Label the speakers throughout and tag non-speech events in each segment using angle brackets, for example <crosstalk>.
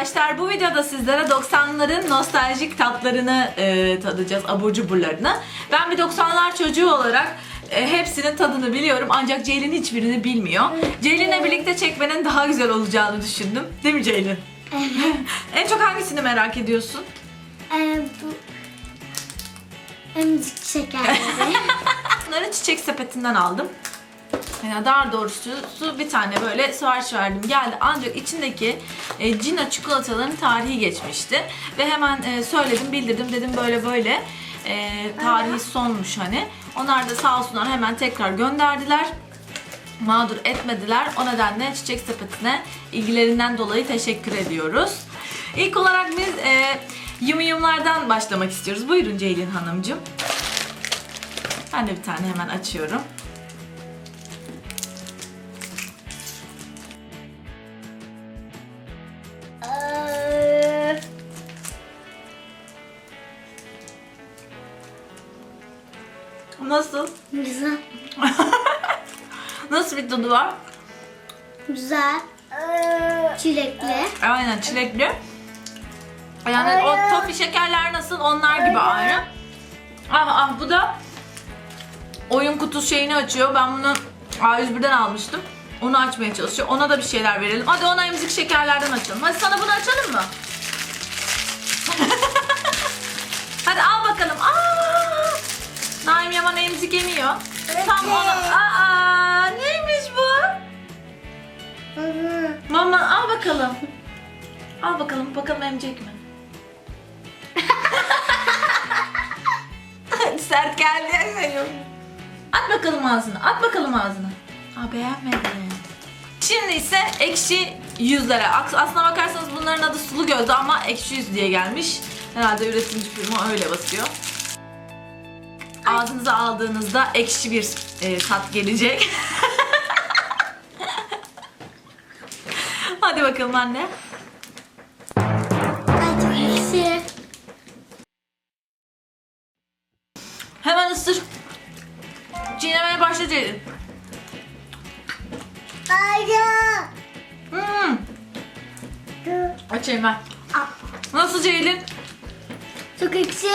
Speaker 1: arkadaşlar. Bu videoda sizlere 90'ların nostaljik tatlarını e, tadacağız, abur cuburlarını. Ben bir 90'lar çocuğu olarak e, hepsinin tadını biliyorum ancak Ceylin hiçbirini bilmiyor. Ceylin'le birlikte çekmenin daha güzel olacağını düşündüm. Değil mi Ceylin? <laughs> en çok hangisini merak ediyorsun?
Speaker 2: Ee, bu emzik şekerleri. <laughs>
Speaker 1: Bunları çiçek sepetinden aldım. Yani daha doğrusu bir tane böyle sipariş verdim geldi. Ancak içindeki e, Cino çikolataların tarihi geçmişti. Ve hemen e, söyledim bildirdim. Dedim böyle böyle e, tarihi sonmuş hani. Onlar da sağ olsunlar hemen tekrar gönderdiler. Mağdur etmediler. O nedenle çiçek sepetine ilgilerinden dolayı teşekkür ediyoruz. İlk olarak biz e, yum yumlardan başlamak istiyoruz. Buyurun Ceylin Hanımcığım. Ben de bir tane hemen açıyorum. Bir tadı var?
Speaker 2: Güzel. Çilekli.
Speaker 1: Aynen çilekli. Yani o tofi şekerler nasıl? Onlar gibi aynı. Ah ah bu da oyun kutusu şeyini açıyor. Ben bunu A101'den almıştım. Onu açmaya çalışıyor. Ona da bir şeyler verelim. Hadi ona emzik şekerlerden açalım. Hadi sana bunu açalım mı? <laughs> Hadi al bakalım. Aa! Naim Yaman emzik yemiyor. Tam ona... Aa? Mama al bakalım. Al bakalım. Bakalım emecek mi? <laughs> Sert geldi. At bakalım ağzına. At bakalım ağzına. Aa beğenmedi. Şimdi ise ekşi yüzlere. Aslına bakarsanız bunların adı sulu gözlü ama ekşi yüz diye gelmiş. Herhalde üretimci firma öyle basıyor. Ağzınıza aldığınızda ekşi bir e, tat gelecek. <laughs> Hadi bakalım anne.
Speaker 2: Hadi ekşi.
Speaker 1: Hemen ısır. Çiğnemeye başla Ceylin.
Speaker 2: Hayır.
Speaker 1: Hmm. Açayım ben. Nasıl Ceylin?
Speaker 2: Çok ekşi.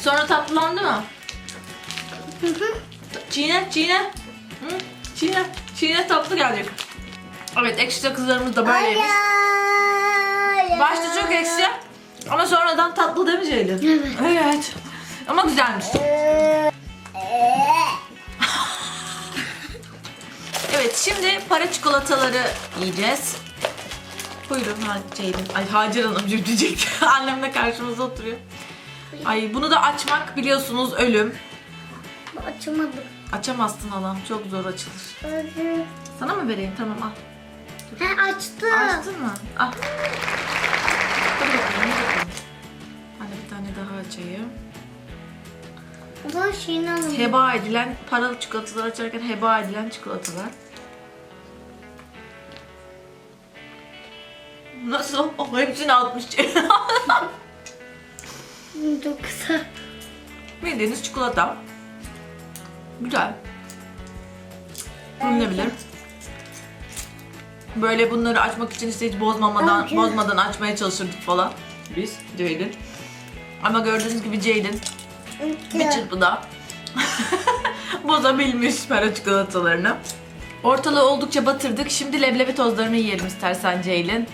Speaker 1: Sonra tatlılandı mı? Çiğne, çiğne. Hı? Çiğne, çiğne tatlı gelecek. Evet, ekşi sakızlarımız da böyleymiş. Başta çok ekşi ama sonradan tatlı değil mi Ceylin?
Speaker 2: Evet.
Speaker 1: Evet. Ama güzelmiş. Evet, şimdi para çikolataları yiyeceğiz. Buyurun Ceylin. Ay Hacer Hanımcığım diyecekti. <laughs> Annem de karşımızda oturuyor. Ay bunu da açmak biliyorsunuz ölüm.
Speaker 2: Açamadım.
Speaker 1: Açamazsın Allah'ım çok zor açılır. Sana mı vereyim? Tamam al.
Speaker 2: He açtım.
Speaker 1: Açtın mı? Al. Dur bakalım, dur bakalım. Hadi bir tane daha açayım.
Speaker 2: Zaman şeyini alalım.
Speaker 1: Heba edilen, paralı çikolatalar açarken heba edilen çikolatalar. Nasıl? Oh, hepsini atmış. <laughs>
Speaker 2: Çok kısa.
Speaker 1: Bildiğiniz çikolata. Güzel. Bulunebilir. Böyle bunları açmak için işte hiç bozmamadan,
Speaker 2: Okey.
Speaker 1: bozmadan açmaya çalışırdık falan. Biz, Ceylin. Ama gördüğünüz gibi Ceylin bir çırpıda <laughs> bozabilmiş para çikolatalarını. Ortalığı oldukça batırdık. Şimdi leblebi tozlarını yiyelim istersen Ceylin.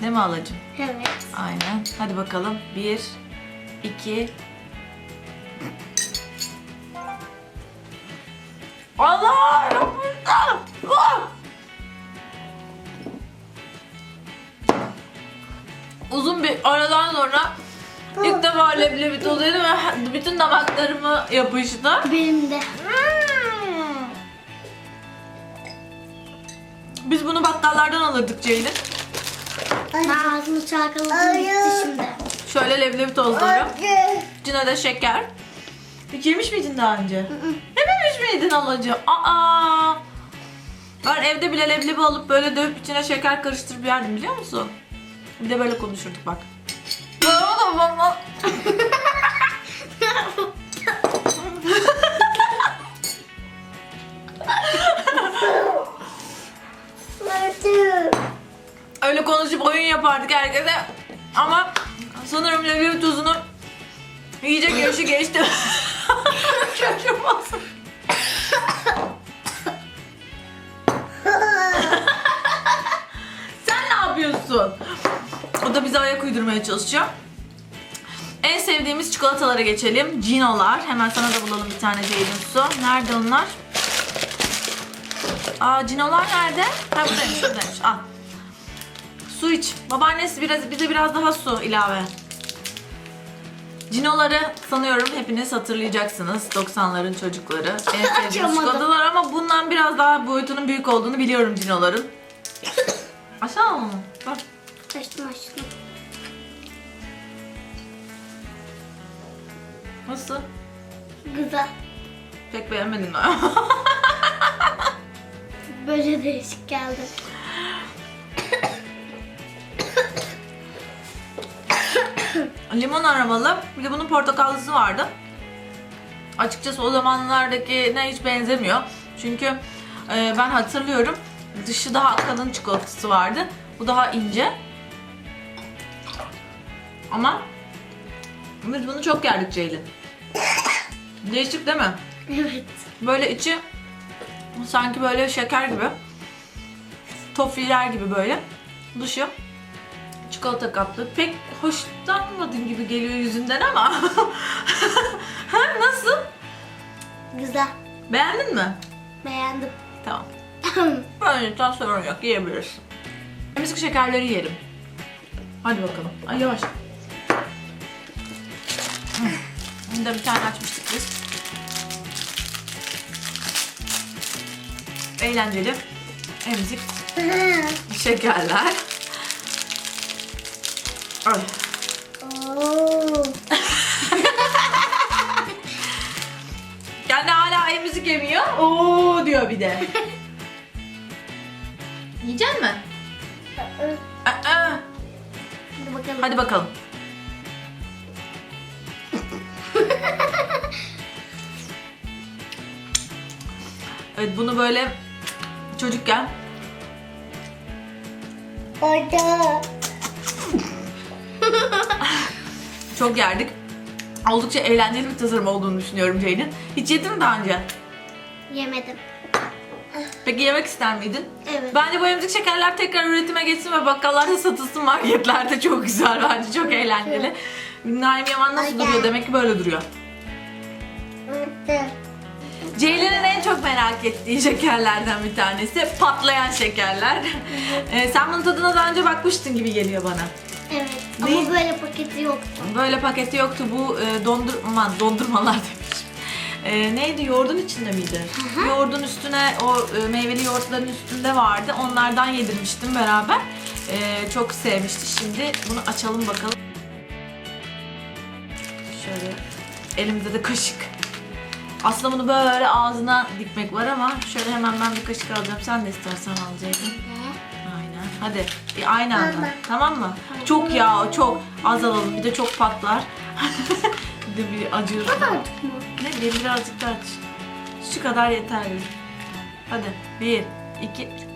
Speaker 1: Değil mi halacığım?
Speaker 2: Evet.
Speaker 1: Aynen. Hadi bakalım. Bir, iki. Allah! yapıştı! Ah! Uzun bir aradan sonra ilk defa leblebi tozu yedim ve bütün damaklarıma yapıştı.
Speaker 2: Benim de.
Speaker 1: Hmm. Biz bunu bakkallardan alırdık Ceylin.
Speaker 2: Ben ağzımı çalkaladım gitti şimdi.
Speaker 1: Şöyle leblebi tozları. İçine de şeker. Hiç yemiş miydin daha önce? Yememiş miydin halacığım? Aa! Ben evde bile leblebi alıp böyle dövüp içine şeker karıştırıp yerdim biliyor musun? Bir de böyle konuşurduk bak. Öyle konuşup oyun yapardık herkese. Ama sanırım leblebi tuzunu yiyecek yaşı geçti. Uydurmaya çalışıyor. En sevdiğimiz çikolatalara geçelim. Cinolar. Hemen sana da bulalım bir tane Ceylin su. Nerede onlar? Aa Cinolar nerede? Ha buradaymış buradaymış. Al. Su iç. Babaannesi biraz, bize biraz daha su ilave. Cinoları sanıyorum hepiniz hatırlayacaksınız. 90'ların çocukları. En sevdiğimiz <laughs> çikolatalar ama bundan biraz daha boyutunun büyük olduğunu biliyorum Cinoların. <laughs> Aşağı mı? Bak.
Speaker 2: Açtım açtım.
Speaker 1: Nasıl?
Speaker 2: Güzel.
Speaker 1: Pek beğenmedin mi? <laughs>
Speaker 2: Böyle değişik geldi. <coughs>
Speaker 1: Limon aromalı. Bir de bunun portakallısı vardı. Açıkçası o zamanlardakine hiç benzemiyor. Çünkü e, ben hatırlıyorum dışı daha kalın çikolatası vardı. Bu daha ince. Ama biz bunu çok yerdik Ceylin. Değişik değil mi?
Speaker 2: Evet.
Speaker 1: Böyle içi sanki böyle şeker gibi. Tofiler gibi böyle. Dışı çikolata kaplı. Pek hoşlanmadığın gibi geliyor yüzünden ama. <laughs> ha, nasıl?
Speaker 2: Güzel.
Speaker 1: Beğendin mi?
Speaker 2: Beğendim.
Speaker 1: Tamam. Böylelikle sorun yok. Yiyebilirsin. Temizlik şekerleri yiyelim. Hadi bakalım. Ay yavaş. Da bir tane açmıştık biz. Eğlenceli. Emzik <laughs> şekerler.
Speaker 2: Oo.
Speaker 1: Kendi hala emzik yemiyor. Oo diyor bir de. Yiyecek mi? Aa.
Speaker 2: Hadi bakalım.
Speaker 1: Hadi bakalım. Evet bunu böyle çocukken
Speaker 2: Orada.
Speaker 1: çok yerdik. Oldukça eğlenceli bir tasarım olduğunu düşünüyorum Ceylin. Hiç yedin mi daha önce?
Speaker 2: Yemedim.
Speaker 1: Peki yemek ister miydin?
Speaker 2: Evet.
Speaker 1: Bence bu emzik şekerler tekrar üretime geçsin ve bakkallarda satılsın marketlerde çok güzel bence çok eğlenceli. Naim Yaman nasıl duruyor demek ki böyle duruyor. Ceylin'in en çok merak ettiği <laughs> şekerlerden bir tanesi patlayan şekerler. Ee, sen bunun tadına daha önce bakmıştın gibi geliyor bana.
Speaker 2: Evet.
Speaker 1: Ne?
Speaker 2: Ama böyle paketi yoktu.
Speaker 1: Böyle paketi yoktu bu e, dondurma, dondurmalar <laughs> demiş. E, neydi yoğurdun içinde miydi? Yoğurdun üstüne o e, meyveli yoğurtların üstünde vardı. Onlardan yedirmiştim beraber. E, çok sevmişti. Şimdi bunu açalım bakalım. Şöyle elimizde de kaşık. Aslında bunu böyle ağzına dikmek var ama şöyle hemen ben bir kaşık alacağım. Sen de istersen al Ceylin. Aynen. Hadi bir aynı anda.
Speaker 2: Tamam.
Speaker 1: Tamam mı? Çok yağ, çok az alalım. Bir de çok patlar. <laughs> bir de bir acır. Ne bileyim birazcık daha aç. Şu kadar yeterli. Hadi. Bir, iki.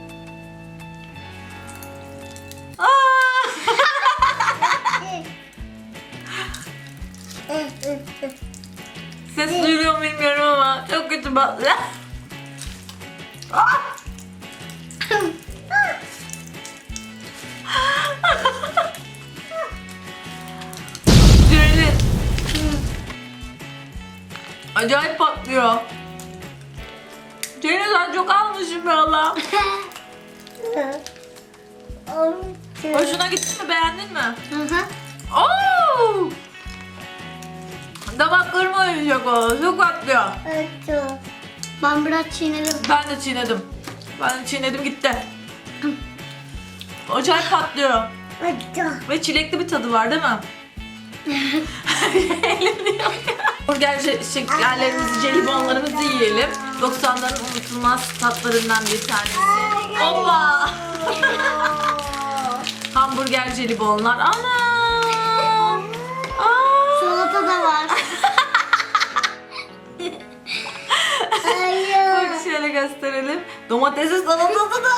Speaker 1: Ses duyuluyor mu bilmiyorum ama çok kötü patlı. Aa! Ceylin. Acayip patlıyor. Ceylin sen çok almışsın be Allah. <laughs> Hoşuna gitti mi? Beğendin mi?
Speaker 2: Hı hı.
Speaker 1: Oo! Damaklarıma oyuncak o. Çok patlıyor.
Speaker 2: Ben biraz çiğnedim.
Speaker 1: Ben de çiğnedim. Ben de çiğnedim gitti. Acayip patlıyor. Ve çilekli bir tadı var değil mi? <laughs> Elimde yok. Burger şe- şekerlerimizi, jelibonlarımızı yiyelim. 90'ların unutulmaz tatlarından bir tanesi. Hoppa! <laughs> Hamburger jelibonlar. Ana! Gösterelim. Domatesli salatası da.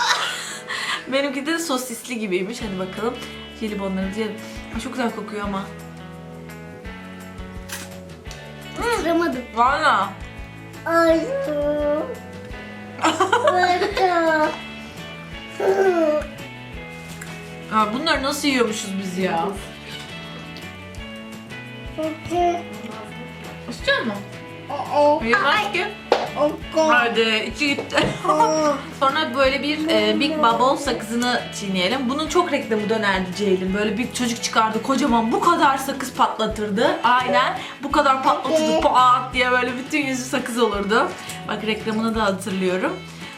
Speaker 1: <laughs> Benimki de sosisli gibiymiş. Hadi bakalım. Jelibonlarımızı yiyelim. Ay, Çok güzel kokuyor ama.
Speaker 2: ısıramadım.
Speaker 1: Valla. Ya bunları nasıl yiyormuşuz biz ya? İstiyor musun? Yemez ki. Hadi içi gitti. <laughs> Sonra böyle bir e, Big Bubble sakızını çiğneyelim. Bunun çok reklamı dönerdi Ceylin. Böyle bir çocuk çıkardı kocaman bu kadar sakız patlatırdı. Aynen bu kadar patlatırdı pat diye böyle bütün yüzü sakız olurdu. Bak reklamını da hatırlıyorum.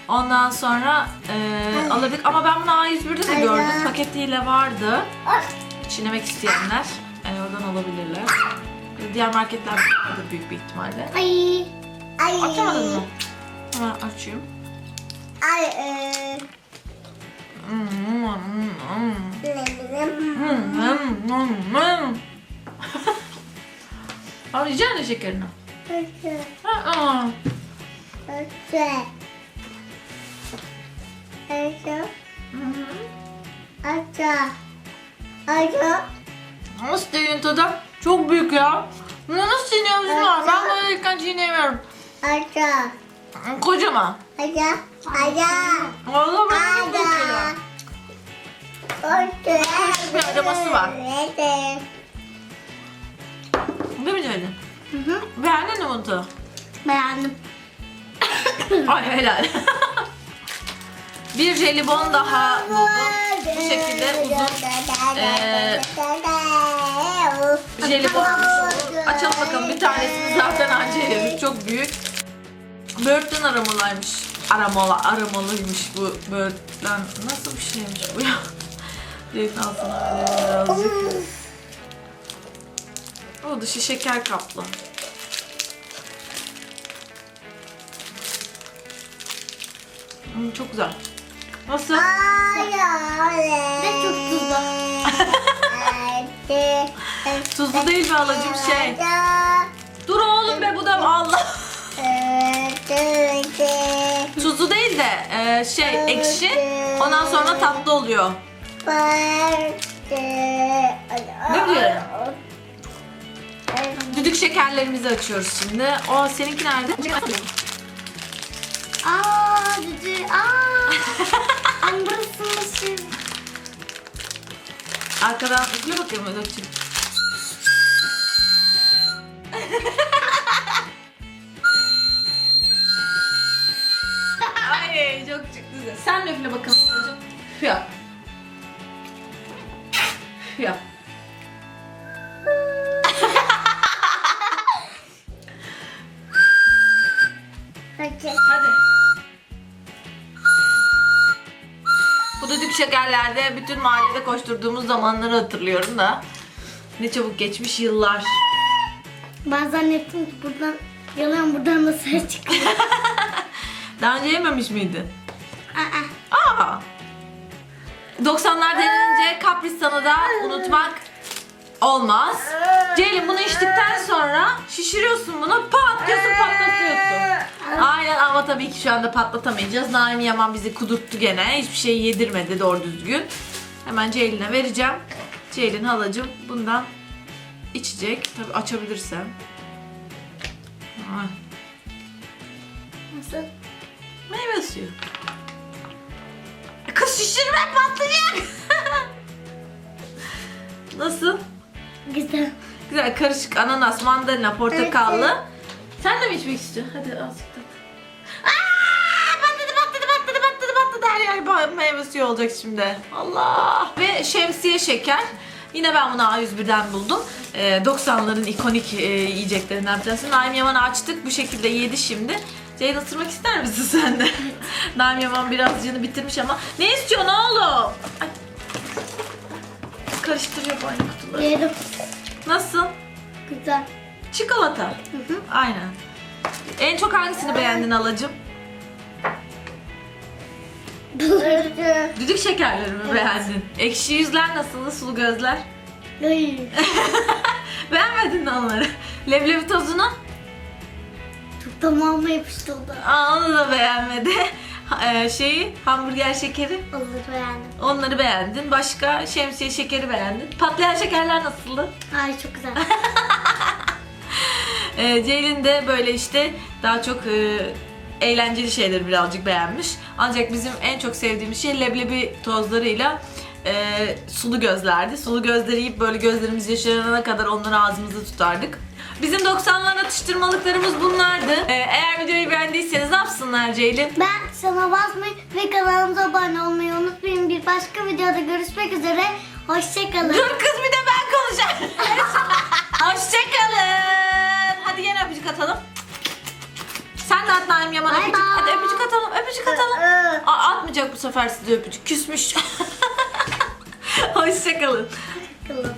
Speaker 1: Ondan sonra e, alırdık ama ben bunu A101'de de gördüm. Paketiyle vardı. Çiğnemek isteyenler e, oradan alabilirler. Diğer marketlerde büyük bir ihtimalle.
Speaker 2: Ay. Ay.
Speaker 1: Açamadın mı? Hemen açayım.
Speaker 2: Ay. e,
Speaker 1: misin şekerini? Aa, Nasıl dediğin tadı? Çok büyük ya. Bunu nasıl çiğniyoruz? Ben böyle yerken çiğneyemiyorum. Kocaman. Vallahi ben çok büyük Bir aroması var. Değil mi Ceylin? Beğendin mi bunu?
Speaker 2: Beğendim. <coughs>
Speaker 1: Ay helal. <laughs> bir jelibon daha buldum. Bu şekilde uzun eee, jelibon. Açalım bakalım bir tanesini zaten anca yedik. Çok büyük. Böğürtlen aromalıymış. Aromalı, aromalıymış bu böğürtlen. Nasıl bir şeymiş bu ya? <laughs> Ceylin altına verelim birazcık. O dışı şeker kaplı. Hmm, çok güzel. Nasıl?
Speaker 2: Ve çok tuzlu. <laughs>
Speaker 1: Tuzlu değil mi halacığım şey? Dur oğlum be bu da Allah. Tuzlu değil de e, şey ekşi. Ondan sonra tatlı oluyor. Ne biliyorum? Düdük şekerlerimizi açıyoruz şimdi. O seninki nerede?
Speaker 2: Aa düdü. Aa. <laughs> Nasıl?
Speaker 1: Arkadan üfle bakayım Özokçum. Ay çok çıktı. Sen de üfle bakalım şekerlerde bütün mahallede koşturduğumuz zamanları hatırlıyorum da. Ne çabuk geçmiş yıllar.
Speaker 2: Ben zannettim ki buradan yalan buradan da sarı çıkıyor. <laughs>
Speaker 1: Daha önce yememiş miydin?
Speaker 2: Aa.
Speaker 1: Aa! 90'lar denilince Kapristan'ı da unutmak olmaz. Ceylin bunu içtikten sonra şişiriyorsun bunu pat diyorsun patlatıyorsun. Aynen ama tabii ki şu anda patlatamayacağız. Naim Yaman bizi kudurttu gene. Hiçbir şey yedirmedi doğru düzgün. Hemen Ceylin'e vereceğim. Ceylin halacığım bundan içecek. Tabii açabilirsem. Ay,
Speaker 2: Nasıl?
Speaker 1: Meyve suyu. Kız şişirme patlayacak. <laughs> Nasıl?
Speaker 2: Güzel.
Speaker 1: Güzel karışık ananas, mandalina, portakallı. Sen de mi içmek istiyorsun? Hadi azıcık da. Aa, patladı patladı patladı patladı patladı her yer ba- meyve suyu olacak şimdi. Allah. Ve şemsiye şeker. Yine ben bunu A101'den buldum. Ee, 90'ların ikonik e, yiyeceklerinden bir tanesi. Naim Yaman'ı açtık. Bu şekilde yedi şimdi. Ceylin ısırmak ister misin <laughs> sen de? Naim Yaman birazcını bitirmiş ama. Ne istiyorsun oğlum? Ay. Karıştırıyor aynı kutuları.
Speaker 2: Yedim.
Speaker 1: Nasıl?
Speaker 2: Güzel.
Speaker 1: Çikolata.
Speaker 2: Hı hı.
Speaker 1: Aynen. En çok hangisini beğendin alacım? Düdük şekerleri mi beğendin? Ekşi yüzler nasıldı? Sulu gözler?
Speaker 2: Hayır. <laughs>
Speaker 1: Beğenmedin mi onları? Leblebi tozunu?
Speaker 2: Çok tamamı yapıştırdı.
Speaker 1: Aa, onu da beğenmedi. E, şeyi, hamburger şekeri.
Speaker 2: Olur beğendim.
Speaker 1: Onları beğendin. Başka şemsiye şekeri beğendin. Patlayan şekerler nasıldı?
Speaker 2: Ay çok güzel. <laughs>
Speaker 1: E, Ceylin de böyle işte daha çok e, eğlenceli şeyleri birazcık beğenmiş. Ancak bizim en çok sevdiğimiz şey leblebi tozlarıyla e, sulu gözlerdi. Sulu gözleri yiyip böyle gözlerimiz yaşarana kadar onları ağzımızda tutardık. Bizim 90'lar atıştırmalıklarımız bunlardı. E, eğer videoyu beğendiyseniz ne yapsınlar Ceylin?
Speaker 2: Ben sana basmayı ve kanalımıza abone olmayı unutmayın. Bir başka videoda görüşmek üzere. Hoşçakalın.
Speaker 1: Dur kız bir de ben konuşacağım. <laughs> Hoşçakalın. Hadi yine öpücük atalım. Sen de at Naim Yaman
Speaker 2: Bay
Speaker 1: öpücük.
Speaker 2: bay.
Speaker 1: Hadi öpücük atalım, öpücük atalım.
Speaker 2: Ee.
Speaker 1: Aa, atmayacak bu sefer size öpücük. Küsmüş. <laughs> Hoşçakalın.
Speaker 2: Hoşçakalın.